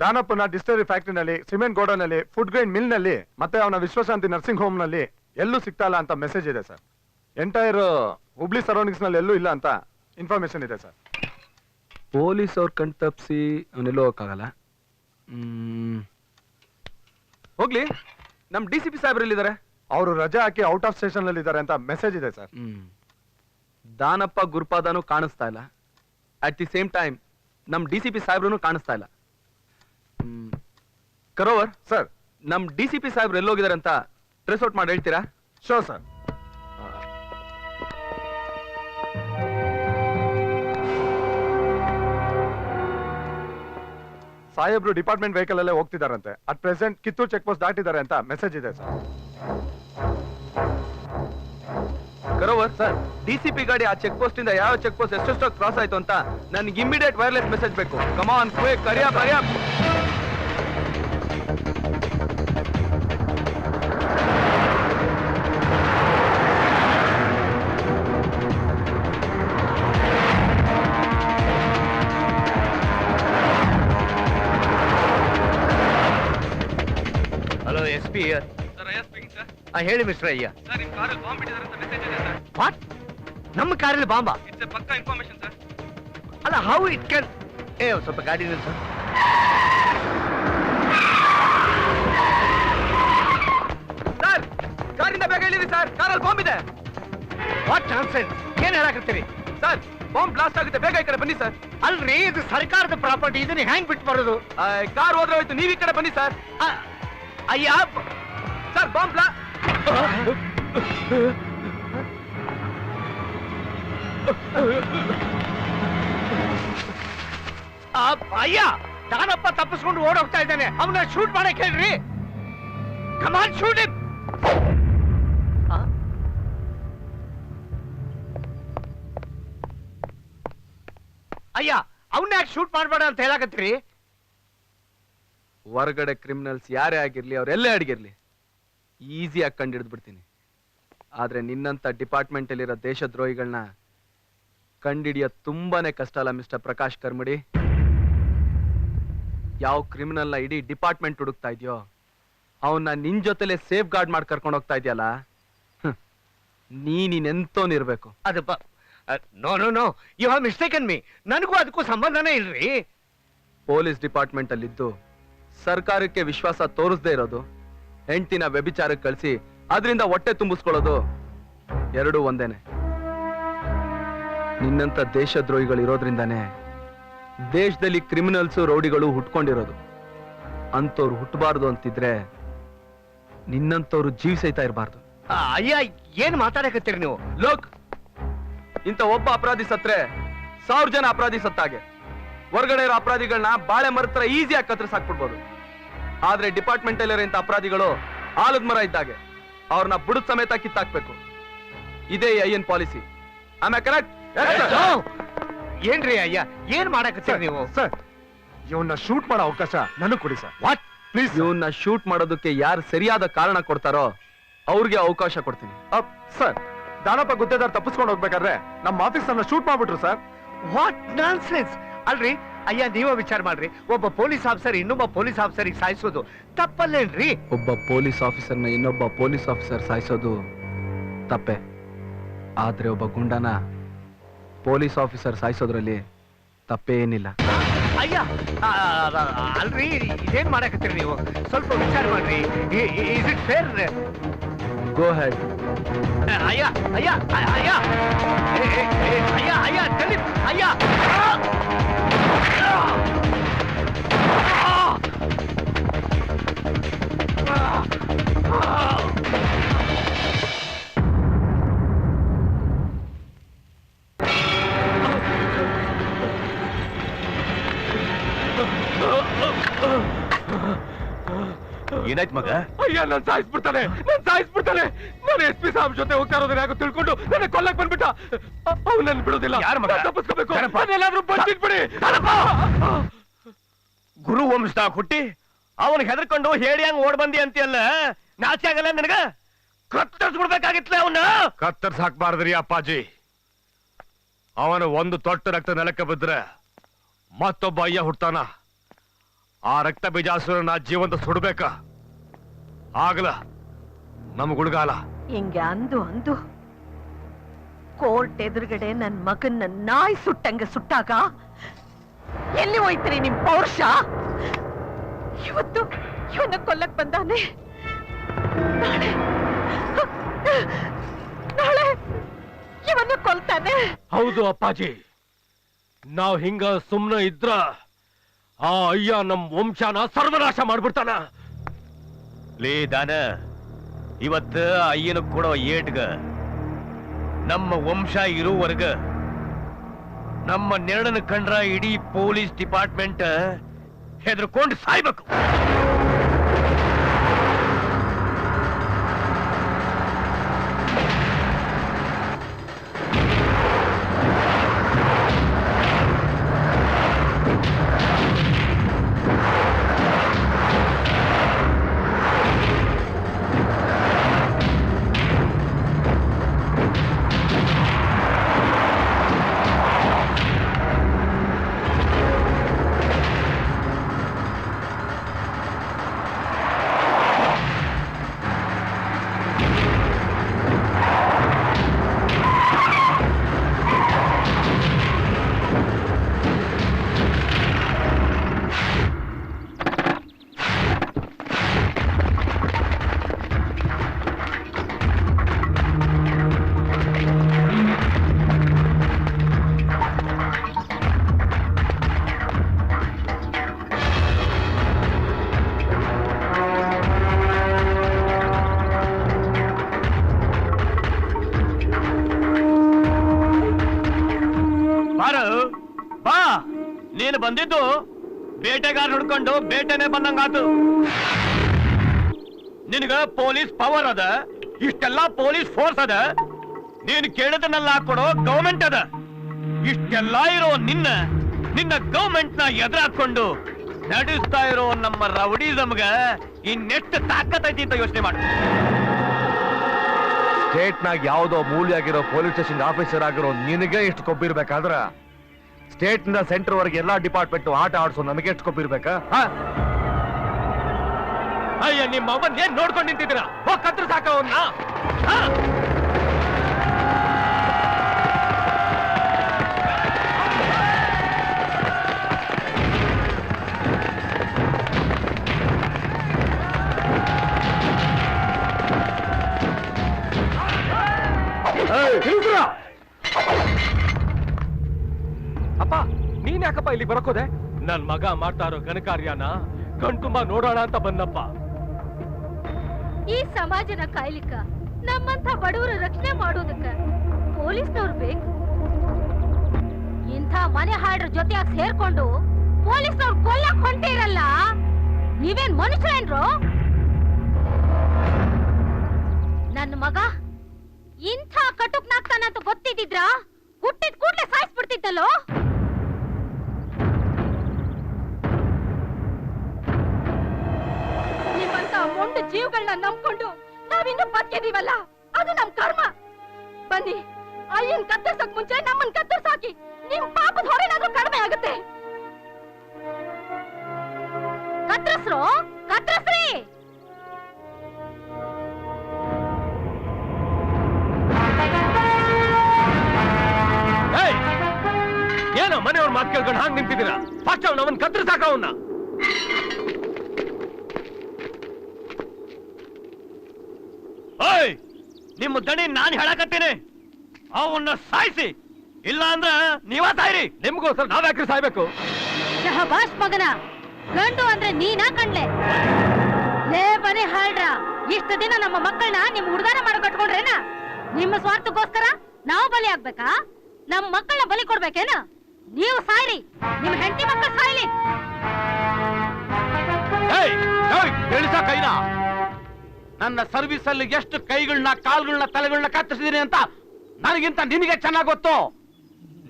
ದಾನಪ್ಪನ distillery ಫ್ಯಾಕ್ಟರಿನಲ್ಲಿ cement ಗೋಡನಲ್ಲಿ food grain ಮಿಲ್ನಲ್ಲಿ ಮತ್ತೆ ಅವನ ವಿಶ್ವಶಾಂತಿ ನರ್ಸಿಂಗ್ ಹೋಮ್ನಲ್ಲಿ ಎಲ್ಲೂ ಸಿಗ್ತಾ ಇಲ್ಲ ಅಂತ ಮೆಸೇಜ್ ಇದೆ ಸರ್. ಎಂಟೈರ್ ಹುಬ್ಳಿ ಸರೌಂಡಿಂಗ್ಸ್ನಲ್ಲಿ ಎಲ್ಲೂ ಇಲ್ಲ ಅಂತ ಇನ್ಫಾರ್ಮೇಶನ್ ಇದೆ ಸರ್. ಪೊಲೀಸ್ ಅವ್ರ ಕಣ್ ತಪ್ಪಿಸಿ ಅವನೆಲ್ಲೋ ಹೋಗಕ್ಕಾಗಲ್ಲ? ಹ್ಮ್. ಹೋಗ್ಲಿ. ನಮ್ ಡಿ ಸಿ ಪಿ ಸಾಹೇಬ್ರಲ್ಲಿದ್ದಾರೆ ಅವರು ರಜೆ ಹಾಕಿ ಔಟ್ ಆಫ್ ಸ್ಟೇಷನ್ ಅಲ್ಲಿ ಇದ್ದಾರೆ ಅಂತ ಮೆಸೇಜ್ ಇದೆ ಸರ್. ಹ್ಮ್. ದಾನಪ್ಪ ಗುರುಪಾದನು ಕಾಣಿಸ್ತಾ ಇಲ್ಲ. ಅಟ್ ದಿ ಸೇಮ್ ಟೈಮ್ ನಮ್ ಡಿ ಸಿ ಪಿ ಸಾಹೇಬ್ರು ಕಾಣಿಸ್ತಾ ಇಲ್ಲ. ಕರೋವರ್ ಸರ್. ನಮ್ ಡಿ ಸಿ ಪಿ ಸಾಹೇಬ್ರು ಎಲ್ಲೋಗಿದ್ದಾರೆ ಅಂತ ಟ್ರೆಸ್ ಔಟ್ ಮಾಡಿ ಹೇಳ್ತೀರಾ? ಶೋ ಸರ್ ಸಾಹೇಬ್ರು ಡಿಪಾರ್ಟ್ಮೆಂಟ್ ವೆಹಿಕಲ್ ಅಲ್ಲೇ ಹೋಗ್ತಿದಾರಂತೆ. At present Kittur check post ದಾಟಿದ್ದಾರೆ ಅಂತ ಮೆಸೇಜ್ ಇದೆ ಸರ್. ಕರೋವರ್ ಸರ್ ಡಿ ಸಿ ಪಿ ಗಾಡಿ ಆ ಚೆಕ್ ಪೋಸ್ಟ್ ಇಂದ ಯಾವ ಚೆಕ್ ಪೋಸ್ಟ್ ಎಷ್ಟೆಷ್ಟೋ ಕ್ರಾಸ್ ಆಯ್ತು ಅಂತ ನನ್ಗೆ ಇಮಿಡಿಯೇಟ್ ವೈರ್ಲೆಸ್ ಮೆಸೇಜ್ ಬೇಕು. Come on quick Kariya Kariya sir ಹೇಳಿ ಮಿಸ್ಟರ್ ಅಯ್ಯ ಸರ್ ನಿಮ್ ಕಾರಲ್ಲಿ ಬಾಂಬ್ ಇಟ್ಟಿದ್ದಾರೆ ಅಂತ ಮೆಸೇಜ್ ಇದೆ ಸರ್. ವಾಟ್ ನಮ್ಮ ಕಾರಲ್ಲಿ ಬಾಂಬಾ? ಇಟ್ಸ್ ಪಕ್ಕಾ ಇನ್ಫಾರ್ಮೇಶನ್ ಸರ್ ಅಲ್ಲ ಹೌ ಇಟ್ ಕ್ಯಾನ್ ಏ ಒಂದ್ ಸ್ವಲ್ಪ ಗಾಡಿ ನಿಲ್ಸು. ಸರ್ ಕಾರಿಂದ ಬೇಗ ಇಳಿರಿ ಸರ್ ಕಾರಲ್ಲಿ ಬಾಂಬ್ ಇದೆ. ವಾಟ್ ಚಾನ್ಸೆನ್ಸ್ ಏನ್ ಹೇಳಕತ್ತೀರಿ? ಸರ್ ಬಾಂಬ್ ಬ್ಲಾಸ್ಟ್ ಆಗುತ್ತೆ. ಬೇಗ ಈ ಕಡೆ ಬನ್ನಿ ಸರ್ ಅಲ್ರಿ ಇದು ಸರ್ಕಾರದ ಪ್ರಾಪರ್ಟಿ ಇದನ್ನ ಹ್ಯಾಂಗ್ ಬಿಟ್ಟು ಬರೋದು? ಕಾರ್ ಹೋದ್ರೆ ಹೋಯ್ತು. ನೀವು ಈ ಕಡೆ ಬನ್ನಿ ಸರ್ ಆ, ಅಯ್ಯ ಸರ್ ಬಾಂಬ್ ಬ್ಲಾ ಆ, ಅಯ್ಯ ದಾನಪ್ಪ ತಪ್ಪಿಸ್ಕೊಂಡು ಓಡೋಗ್ತಾ ಇದ್ದಾನೆ. ಅವನ ಶೂಟ್ ಮಾಡಕ್ ಹೇಳ್ರಿ. ಕಮಾನ್ ಶೂಟ್ ಅಯ್ಯ ಅವನ್ನ ಯಾಕೆ ಶೂಟ್ ಮಾಡ್ಬೇಡ ಅಂತ ಹೇಳಕತ್ತೀರಿ? ಹೊರಗಡೆ ಕ್ರಿಮಿನಲ್ಸ್ ಯಾರೇ ಆಗಿರ್ಲಿ ಅವ್ರೆಲ್ಲೇ ಅಡಗಿರ್ಲಿ. ಈಸಿಯಾಗಿ ಹಿಡಿದು ಬಿಡ್ತೀನಿ ಆದ್ರೆ ನಿನ್ನಂಥ ಡಿಪಾರ್ಟ್ಮೆಂಟಲ್ಲಿರೋ ದೇಶದ್ರೋಹಿಗಳನ್ನ ಕಂಡಿಡಿಯೋ ತುಂಬಾನೇ ಕಷ್ಟ ಅಲ್ಲ ಮಿಸ್ಟರ್ ಪ್ರಕಾಶ್ ಕರ್ಮಡಿ. ಯಾವ ಕ್ರಿಮಿನಲ್ನ ಇಡೀ ಡಿಪಾರ್ಟ್ಮೆಂಟ್ ಹುಡುಕ್ತಾ ಇದೆಯೋ? ಅವನ್ನ ನಿನ್ನ ಜೊತೆಲೆ ಸೇಫ್ ಗಾರ್ಡ್ ಮಾಡಿ ಕರ್ಕೊಂಡು ಹೋಗ್ತಾ ಇದೆಯಲ್ಲ? ನೀನಿನೆಂತೋನಿರ್ಬೇಕು ಅದು no no no you have mistaken me. ನನಗೂ ಅದಕ್ಕೂ ಸಂಬಂಧನೇ ಇಲ್ರಿ. ಪೊಲೀಸ್ ಡಿಪಾರ್ಟ್ಮೆಂಟ್ ಅಲ್ಲಿದ್ದು ಸರ್ಕಾರಕ್ಕೆ ವಿಶ್ವಾಸ ತೋರಿಸದೇ ಇರೋದು. ಹೆಂಡ್ತಿನ ವ್ಯಭಿಚಾರಕ್ಕೆ ಕಳಿಸಿ ಅದರಿಂದ ಹೊಟ್ಟೆ ತುಂಬಿಸ್ಕೊಳ್ಳೋದು ಎರಡೂ ಒಂದೇನೆ. ನಿನ್ನಂತ ದೇಶದ್ರೋಹಿಗಳು ಇರೋದ್ರಿಂದಾನೇ ದೇಶದಲ್ಲಿ ಕ್ರಿಮಿನಲ್ಸ್ ರೌಡಿಗಳು ಹುಟ್ಕೊಂಡಿರೋದು. ಅಂತವ್ರು ಹುಟ್ಟಬಾರ್ದು ಅಂತಿದ್ರೆ ನಿನ್ನಂತವ್ರು ಜೀವಿಸೈತಾ ಇರಬಾರ್ದು. ಅಯ್ಯ ಏನ್ ಮಾತಾಡಕತ್ತೀರಿ ನೀವು? ಲೋಕ್ ಇಂಥ ಒಬ್ಬ ಅಪರಾಧಿ ಸತ್ರೆ ಸಾವಿರ ಜನ ಅಪರಾಧಿ ಸತ್ತಾಗೆ. ಹೊರಗಡೆ ಇರೋ ಅಪರಾಧಿಗಳನ್ನ ಬಾಳೆ ಮರತ್ರ ಈಸಿಯಾಗಿ ಕತ್ತರಿಸಿ ಹಾಕ್ಬಿಡ್ಬೋದು ಆದ್ರೆ ಡಿಪಾರ್ಟ್ಮೆಂಟ್ ಅಲ್ಲಿರೋ ಇಂಥ ಅಪರಾಧಿಗಳು ಆಲದ ಮರ ಇದ್ದಾಗೆ. ಅವ್ರನ್ನ ಬುಡದ ಸಮೇತ ಕಿತ್ತಾಕ್ಬೇಕು. ಇದೇ ಐಎನ್ ಪಾಲಿಸಿ ಆಮೇಲೆ ಕರೆಕ್ಟ್! ಏನ್ರಿ ಅಯ್ಯ? ಏನ್ ಮಾಡಕತ್ತೀರಿ ನೀವು? ಸರ್ ಇವನ್ನ ಶೂಟ್ ಮಾಡೋ ಅವಕಾಶ ನನಗ್ ಕೊಡಿ ಸರ್ ವಾಟ್ ಪ್ಲೀಸ್ ಇವನ್ನ ಶೂಟ್ ಮಾಡೋದಕ್ಕೆ ಯಾರು ಸರಿಯಾದ ಕಾರಣ ಕೊಡ್ತಾರೋ ಅವ್ರಿಗೆ ಅವಕಾಶ ಕೊಡ್ತೀನಿ. ಸರ್ ದಾನಪ್ಪ ಗುತ್ತೇದಾರ್ ತಪ್ಪಿಸ್ಕೊಂಡು ಹೋಗ್ಬೇಕಾದ್ರೆ ನಮ್ಮ ಆಫೀಸ್ ಅನ್ನ ಶೂಟ್ ಮಾಡ್ಬಿಟ್ರು ಸರ್ ವಾಟ್ ನಾನ್ಸೆನ್ಸ್ ಅಲ್ರಿ ಅಯ್ಯ ನೀವ ವಿಚಾರ ಮಾಡ್ರಿ. ಒಬ್ಬ ಪೊಲೀಸ್ ಆಫೀಸರ್ ಇನ್ನೊಬ್ಬ ಪೊಲೀಸ್ ಆಫೀಸರಿಗೆ ಸಾಯಿಸೋದು ತಪ್ಪಲ್ಲೇನ್ರಿ? ಒಬ್ಬ ಪೊಲೀಸ್ ಆಫೀಸರ್ನ ಇನ್ನೊಬ್ಬ ಪೊಲೀಸ್ ಆಫೀಸರ್ ಸಾಯಿಸೋದು ತಪ್ಪೆ. ಆದ್ರೆ ಒಬ್ಬ ಗುಂಡನ ಪೊಲೀಸ್ ಆಫೀಸರ್ ಸಾಯಿಸೋದ್ರಲ್ಲಿ ತಪ್ಪೇ ಏನಿಲ್ಲ. ಅಯ್ಯ ಆ, ಅಲ್ರಿ ಇದೇನ್ ಮಾಡಕತ್ತೀರಿ ನೀವು? ಸ್ವಲ್ಪ ವಿಚಾರ ಮಾಡ್ರಿ. Is it fair go ahead ಅಯ್ಯ ಅಯ್ಯ ಅಯ್ಯ ಅಯ್ಯ ಏ, ಏ, ಏ, ಅಯ್ಯ ಅಯ್ಯ ಅಯ್ಯ ಆ! ಆ! ಆ! ಏನಾಯ್ತು ಅಯ್ಯ ನನ್ ಸಾಯಿಸ್ಬಿಡ್ತಾನೆ ನನ್ ಸಾಯಿಸ್ಬಿಡ್ತಾನೆ. ನಾನು ಎಸ್ ಪಿ ಸಾಹೇಬ್ ಜೊತೆ ಹೋಗ್ತಾ ಇರೋದನ್ನ ಯಾಕೋ ತಿಳ್ಕೊಂಡು ನನ್ನ ಕೊಲ್ಲಕ್ ಬಂದ್ಬಿಟ್ಟ. ಅವ್ ನನ್ ಬಿಡೋದಿಲ್ಲ. ಯಾರ್ ಮಗ? ನಾನ್ ತಪ್ಪಿಸ್ಕೋಬೇಕು. ಯಾರಪ್ಪ? ಬಂದಿಟ್ಬಿಡಿ ಗುರು ವಂಶದಾಗ ಹುಟ್ಟಿ ಅವನಿಗೆ ಹೆದರ್ಕೊಂಡು ಹೇಳಿ ಹಂಗ ಓಡ್ ಬಂದಿ ಅಂತೀಯಲ್ಲ? ನಾಚೆ ಆಗಲ್ಲ ನಿನಗ? ಕತ್ತರಿಸ್ಬಿಡ್ಬೇಕಾಗಿತ್ಲ ಅವನ್ನ ಕತ್ತರ್ಸ್ ಹಾಕ್ಬಾರ್ದ್ರಿ ಅಪ್ಪಾಜಿ. ಅವನು ಒಂದು ತೊಟ್ಟು ರಕ್ತ ನೆಲಕ್ಕೆ ಬಿದ್ರೆ ಮತ್ತೊಬ್ಬ ಅಯ್ಯ ಹುಟ್ತಾನ ಆ ರಕ್ತ ಬೀಜಾಸುರನ ಜೀವಂತ ಸುಡ್ಬೇಕ? ಆಗಲ ನಮ್ಗುಳ್ಗಾಲ ಹಿಂಗೆ ಅಂದು ಅಂದು ಕೋರ್ಟ್ ಎದುರುಗಡೆ ನನ್ ಮಗನ್ನ ನಾಯಿ ಸುಟ್ಟಂಗೆ ಸುಟ್ಟಾಗ ಎಲ್ಲಿ ಹೋಯ್ತ್ರಿ ನಿಮ್ ಪೌರುಷ? ಇವತ್ತು ಇವನ್ನ ಕೊಲ್ಲಕ್ ಬಂದಾನೆ. ನಾಳೆ. ನಾಳೆ ಇವನ್ನ ಕೊಲ್ತಾನೆ. ಹೌದು ಅಪ್ಪಾಜಿ. ನಾವ್ ಹಿಂಗ ಸುಮ್ನ ಇದ್ರ ಆ ಅಯ್ಯ ನಮ್ ವಂಶನ ಸರ್ವನಾಶ ಮಾಡ್ಬಿಡ್ತಾನ. ಲೇ ದಾನ, ಇವತ್ತ ಅಯ್ಯನ ಕೊಡೋ ಏಟ್ಗ, ನಮ್ಮ ವಂಶ ಇರುವವರ್ಗ ನಮ್ಮ ನೆರಳನ್ನು ಕಂಡ್ರ ಇಡೀ ಪೊಲೀಸ್ ಡಿಪಾರ್ಟ್ಮೆಂಟ್ ಹೆದರ್ಕೊಂಡು ಸಾಯ್ಬೇಕು. ಹುಡ್ಕೊಂಡು ಬೇಟೆನೆ ಬಂದಂಗಾತು. ನಿನಗ ಪೊಲೀಸ್ ಪವರ್ ಅದ, ಇಷ್ಟೆಲ್ಲ ಪೊಲೀಸ್ ಫೋರ್ಸ್ ಅದ, ನೀನ್ ಕೇಳದನ್ನೆಲ್ಲ ಹಾಕೊಡೋ ಗೌರ್ಮೆಂಟ್ ಅದ. ಇಷ್ಟೆಲ್ಲ ಇರೋ ನಿನ್ನ ನಿನ್ನ ಗೌರ್ಮೆಂಟ್ನ ಎದುರಾಕೊಂಡು ನಡೆಸ್ತಾ ಇರೋ ನಮ್ಮ ರೌಡಿ ರೌಡಿಸಮ್ಗ ಇನ್ನೆಷ್ಟು ಐತಿ ಅಂತ ಯೋಚನೆ ಮಾಡು. ಸ್ಟೇಟ್ನಾಗ ಯಾವುದೋ ಮೂಲಿಯಾಗಿರೋ ಪೊಲೀಸ್ ಸ್ಟೇಷನ್ ಆಫೀಸರ್ ಆಗಿರೋ ನಿನಗೆ ಇಷ್ಟು ಕೊಬ್ಬಿರ್ಬೇಕಾದ್ರ ಸ್ಟೇಟ್ ಇಂದ ಸೆಂಟರ್ ವರೆಗೆ ಎಲ್ಲಾ ಡಿಪಾರ್ಟ್ಮೆಂಟ್ ಆಟ ಆಡಿಸೋ ನಮಗೆ ಎಷ್ಟು ಕೊಬ್ಬಿರ್ಬೇಕಾ? ಅಯ್ಯ, ನಿಮ್ಮ ಅವನ್ ಏನ್ ನೋಡ್ಕೊಂಡು ನಿಂತಿದ್ದೀರಾ? ಹೋಗ್ ಕತ್ರ ಸಾಕ ಅವನ್ನ. ಅಪ್ಪ ನೀನ್ ಯಾಕಪ್ಪ ಇಲ್ಲಿ ಬರಕೋದೆ ನನ್ ಮಗ ಮಾಡ್ತಾ ಇರೋ ಘನಕಾರ್ಯನ ಕಣ್ತುಂಬ ನೋಡೋಣ ಅಂತ ಬಂದಪ್ಪ. ಈ ಸಮಾಜನ ಕಾಯ್ಲಿಕ್ಕ ನಮ್ಮಂತ ಬಡವರ ರಕ್ಷಣೆ ಮಾಡೋದಕ್ಕ ಪೊಲೀಸ್ನವ್ರು ಬೇಕು. ಇಂಥ ಮನೆ ಹಾಡ್ರ ಜೊತೆಯಾಗಿ ಸೇರ್ಕೊಂಡು ಪೊಲೀಸ್ನವ್ರು ಕೊಲ್ಲಕ್ ಹೊಂಟಿರಲ್ಲ? ನೀವೇನ್ ಮನುಷ್ಯರೇನ್ರು? ನನ್ನ ಮಗ ಇಂಥ ಕಟುಕ್ನಾಗ್ತಾನಂತ ಗೊತ್ತಿದ್ದಿದ್ರ? ಹುಟ್ಟಿದ ಕೂಡ್ಲೆ ಸಾಯಿಸ್ಬಿಡ್ತಿದ್ದಲ್ಲೋ ಜೀವಗಳನ್ನ ನಂಬ್ಕೊಂಡು ನಾವಿನ್ನು ಬದುಕಿದೀವಲ್ಲ ಅದು ನಮ್ ಕರ್ಮ. ಬನ್ನಿ ಅಯ್ಯನ್ ಕತ್ತರ್ಸಕ್ ಮುಂಚೆ ನಮ್ಮನ್ ಕತ್ತರ್ಸಾಕಿ ನಿಮ್ ಪಾಪದ ಹೊರೆನಾದ್ರೂ ಕಡಿಮೆ ಆಗುತ್ತೆ. ಕತ್ರಸ್ರು ಕತ್ರಸ್ರಿ! ಏನೋ ಮನೆಯವ್ರ ಮಾತು ಕೇಳ್ಕೊಂಡು ಹಾಂಗ್ ನಿಂತಿದ್ದೀರಾ? ಫಸ್ಟ್ ಅವ್ನ ಅವನ್ ಕತ್ರ ಸಾಕ ಅವನ್ನ. ಓಯ್ ನಿಮ್ಮ ದಣಿ ನಾನ್ ಹೇಳಕತ್ತೀನಿ. ಅವನ್ನ ಸಾಯಿಸಿ. ಇಲ್ಲ ಅಂದ್ರ ನೀವ ಸಾಯಿರಿ. ನಿಮ್ಗೋಸ್ಕರ ನಾವ್ಯಾಕ್ರಿ ಸಾಯ್ಬೇಕು? ಶಹಬಾಷ್ ಮಗನ ಗಂಡು ಅಂದ್ರೆ ನೀನಾ ಕಣ್ಲೆ? ಲೇ ಬನೆ ಹಾಳ್ರ ಇಷ್ಟು ದಿನ ನಮ್ಮ ಮಕ್ಕಳನ್ನ ನಿಮ್ ಉಡ್ದಾರ ಮಾಡಿ ಕಟ್ಕೊಂಡ್ರೇನ? ನಿಮ್ಮ ಸ್ವಾರ್ಥಕ್ಕೋಸ್ಕರ ನಾವು ಬಲಿ ಆಗ್ಬೇಕಾ? ನಮ್ ಮಕ್ಕಳನ್ನ ಬಲಿ ಕೊಡ್ಬೇಕೇನ? ನೀವು ಸಾಯ್ರಿ ನಿಮ್ ಹೆಂಡತಿ ಮಕ್ಕಳು ಸಾಯ್ಲಿ. ಕೈನ? ನನ್ನ ಸರ್ವಿಸ್ ಅಲ್ಲಿ ಎಷ್ಟು ಕೈಗಳನ್ನ ಕಾಲ್ಗಳನ್ನ ತಲೆಗಳನ್ನ ಕತ್ತರಿಸಿದೀನಿ ಅಂತ ನನಗಿಂತ ನಿನಗೆ ಚೆನ್ನಾಗಿ ಗೊತ್ತು.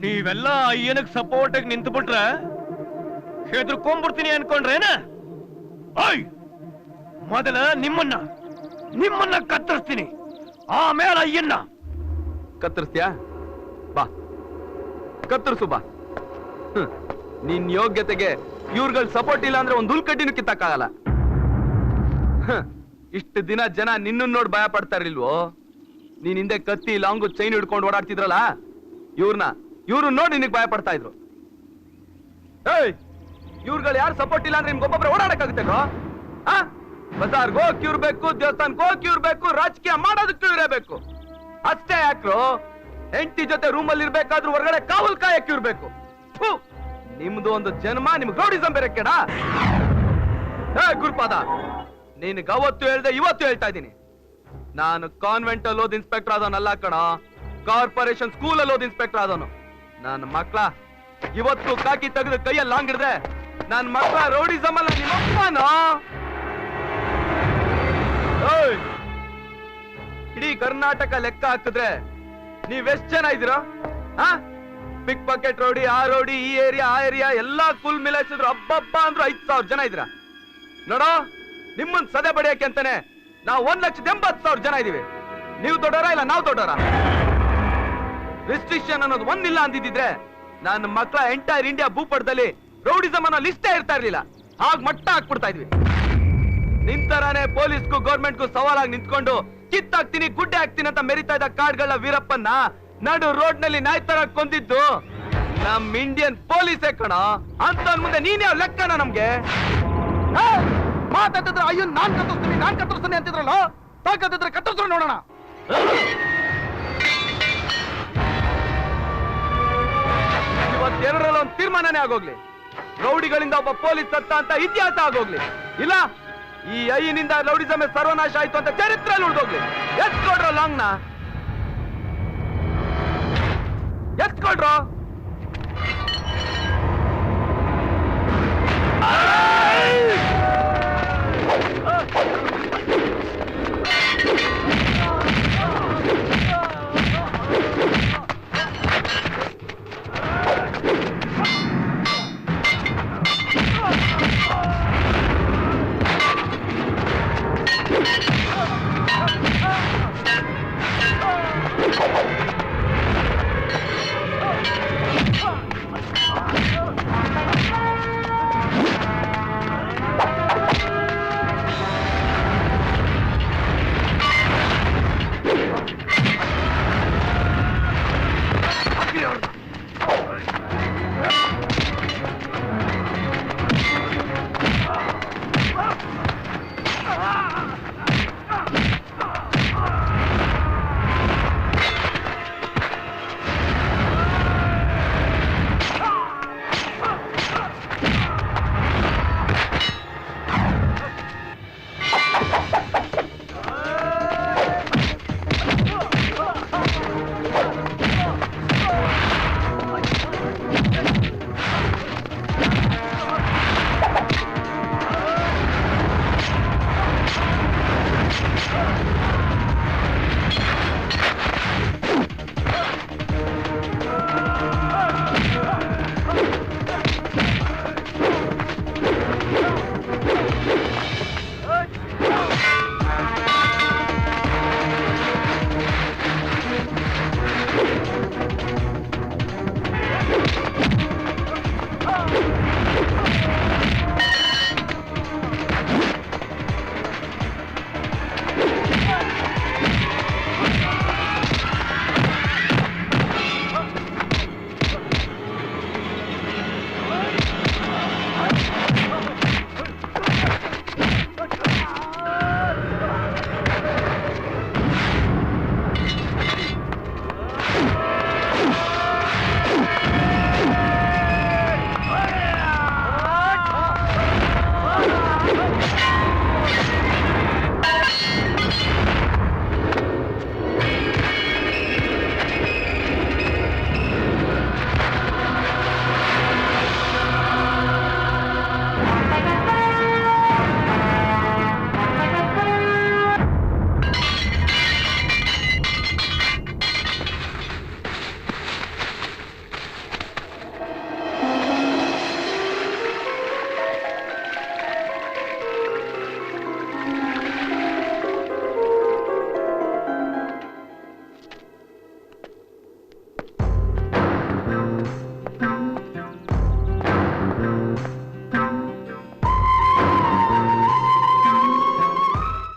ನೀವೆಲ್ಲ ಅಯ್ಯನಕ್ಕೆ ಸಪೋರ್ಟ್ ಆಗಿ ನಿಂತು ಬಿಟ್ರೆ ಹೆದರ್ಕೊಂಡ್ಬಿಡ್ತೀನಿ ಅನ್ಕೊಂಡ್ರೇನ? ಓಯ್ ಮೊದಲ ನಿಮ್ಮನ್ನ ನಿಮ್ಮನ್ನ ಕತ್ತರಿಸ್ತೀನಿ. ಆಮೇಲೆ ಅಯ್ಯನ್ನ. ಕತ್ತರಿಸ್ತೀಯಾ? ಬಾ. ಕತ್ತರಿಸು ಬಾ. ನಿನ್ ಯೋಗ್ಯತೆಗೆ ಇವ್ರಗಳ್ ಸಪೋರ್ಟ್ ಇಲ್ಲ ಅಂದ್ರೆ ಒಂದು ಹುಲ್ಕಡ್ಡಿನೂ ಕಿತ್ತಕ್ಕಾಗಲ್ಲ. ಇಷ್ಟು ದಿನ ಜನ ನಿನ್ನ ನೋಡಿ ಭಯ ಪಡ್ತಾ ಇರ್ಲಿಲ್ವೋ ನೀನ್ ಹಿಂದೆ ಕತ್ತಿ, ಲಾಂಗು ಚೈನ್ ಹಿಡ್ಕೊಂಡು ಓಡಾಡ್ತಿದ್ರಲ್ಲ? ಇವ್ರನ್ನ ಇವ್ರು ನೋಡಿ ನಿನಗೆ ಭಯ ಪಡ್ತಾ ಇದ್ರು. ಏಯ್, ಇವ್ರುಗಳು ಯಾರು ಸಪೋರ್ಟ್ ಇಲ್ಲ ಅಂದ್ರೆ ನಿಮ್ಗೆ ಒಬ್ಬೊಬ್ಬರು ಓಡಾಡಕ್ಕಾಗುತ್ತೆ ಆ? ಬಜಾರ್ಗೆ ಹೋಗಿ ಇರ್ಬೇಕು ದೇವಸ್ಥಾನ ಹೋಗಿ ಇರ್ಬೇಕು ರಾಜಕೀಯ ಮಾಡೋದಕ್ಕೂ ಇರಬೇಕು ಅಷ್ಟೇ ಯಾಕ್ರು? ಹೆಂಡತಿ ಜೊತೆ ರೂಮಲ್ಲಿ ಇರ್ಬೇಕಾದ್ರೂ ಹೊರಗಡೆ ಕಾವಲ್ ಕಾಯಕ್ಕೆ ಇರ್ಬೇಕು ನಿಮ್ದು ಒಂದು ಜನ್ಮ, ನಿಮ್ಗೆ ಗೌಡಿಸಂ ಬೇರೆ ಕೇಡ? ಗುರುಪಾದ. ನಿನ್ಗೆ ಅವತ್ತು ಹೇಳ್ದೆ ಇವತ್ತು ಹೇಳ್ತಾ ಇದ್ದೀನಿ. ನಾನು ಕಾನ್ವೆಂಟ್ ಅಲ್ಲಿ ಓದ್ ಇನ್ಸ್ಪೆಕ್ಟರ್ ಆದವನಲ್ಲ ಕಣ. ಕಾರ್ಪೊರೇಷನ್ ಸ್ಕೂಲ್ ಅಲ್ಲಿ ಓದ್ ಇನ್ಸ್ಪೆಕ್ಟರ್ ಆದವನು. ನನ್ನ ಮಕ್ಳ, ಇವತ್ತು ಕಾಕಿ ತೆಗೆದು ಕೈಯಲ್ಲಿ ಲಾಂಗ್ ಹಿಡ್ದೆ ನನ್ನ ಮಕ್ಳ ರೌಡಿಸಮ್ ಅಲ್ಲ ನಿಮ್ಮಪ್ಪನೋ! ಇಡೀ ಕರ್ನಾಟಕ ಲೆಕ್ಕ ಹಾಕಿದ್ರೆ ನೀವೆಷ್ಟ್ ಜನ ಇದ್ದೀರಾ? ಆ ಪಿಕ್ ಪಾಕೆಟ್ ರೋಡಿ ಆ ರೋಡಿ ಈ ಏರಿಯಾ ಆ ಏರಿಯಾ ಎಲ್ಲಾ ಕುಲ್ ಮಿಲಾಯಿಸಿದ್ರು ಹಬ್ಬಬ್ಬ ಅಂದ್ರು ಐದ್ ಸಾವಿರ ಜನ ಇದ್ರ ನೋಡೋ? ನಿಮ್ಮನ್ ಸದೆ ಬಡಿಯಕ್ಕೆ ಅಂತಾನೆ ನಾವು ಒಂದ್ ಲಕ್ಷದ ಎಂಬತ್ತು ಸಾವಿರ ಜನ ಇದೀವಿ. ನೀವು ದೊಡ್ಡವರ ಇಲ್ಲ ನಾವು ದೊಡ್ಡವರ? ರಿಸ್ಟ್ರಿಕ್ಷನ್ ಅನ್ನೋದು ಒಂದಿಲ್ಲ ಅಂದಿದ್ರೆ ನನ್ನ ಮಕ್ಕಳ ಎಂಟೈರ್ ಇಂಡಿಯಾ ಭೂಪಟದಲ್ಲಿ ರೌಡಿಸಮ್ ಅನ್ನೋ ಲಿಸ್ಟೇ ಇರ್ತಾ ಇರ್ಲಿಲ್ಲ. ಆಗ ಮಟ್ಟ ಹಾಕ್ಬಿಡ್ತಾ ಇದ್ವಿ. ನಿಂತರಾನೆ ಪೊಲೀಸ್ಗೂ ಗೌರ್ಮೆಂಟ್ಗೂ ಸವಾಲಾಗಿ ನಿಂತ್ಕೊಂಡು ಕಿತ್ತಾಕ್ತೀನಿ, ಗುಡ್ಡೆ ಹಾಕ್ತೀನಿ ಅಂತ ಮೆರಿತಾ ಇದ್ದ ಕಾರ್ಡ್ಗಳ ವೀರಪ್ಪನ್ನ ನಡು ರೋಡ್ನಲ್ಲಿ ನಾಯಿ ತರ ಕೊಂದಿದ್ದು. ನಮ್ ಇಂಡಿಯನ್ ಪೊಲೀಸ್ ಕಣ ಅಂತ ಮುಂದೆ ನೀನ್ ಯಾವ ಲೆಕ್ಕನ ನಮ್ಗೆ? ಮಾತಾಡ್ತಿದ್ರೆ ಅಯ್ಯೋ, ನಾನ್ ಕತ್ತರಿಸ್ತೀನಿ ನಾನ್ ಕತ್ತರಿಸ್ತೀನಿ ಅಂತಿದ್ರಲ್ಲ? ತಾಕತ್ತಿದ್ರೆ ಕತ್ತರಿಸ್ರು ನೋಡೋಣ. ಇವತ್ತೆರಡರಲ್ಲಿ ಒಂದು ತೀರ್ಮಾನನೇ ಆಗೋಗ್ಲಿ. ರೌಡಿಗಳಿಂದ ಒಬ್ಬ ಪೊಲೀಸ್ ಸತ್ತ ಅಂತ ಇತಿಹಾಸ ಆಗೋಗ್ಲಿ. ಇಲ್ಲ, ಈ ಐನಿಂದ ರೌಡಿಸಮೆ ಸರ್ವನಾಶ ಆಯ್ತು ಅಂತ ಚರಿತ್ರೆಯಲ್ಲಿ ಉಳ್ದೋಗ್ಲಿ. ಎತ್ಕೊಡ್ರ ಲಾಂಗ್ನ? ಎತ್ಕೊಡ್ರು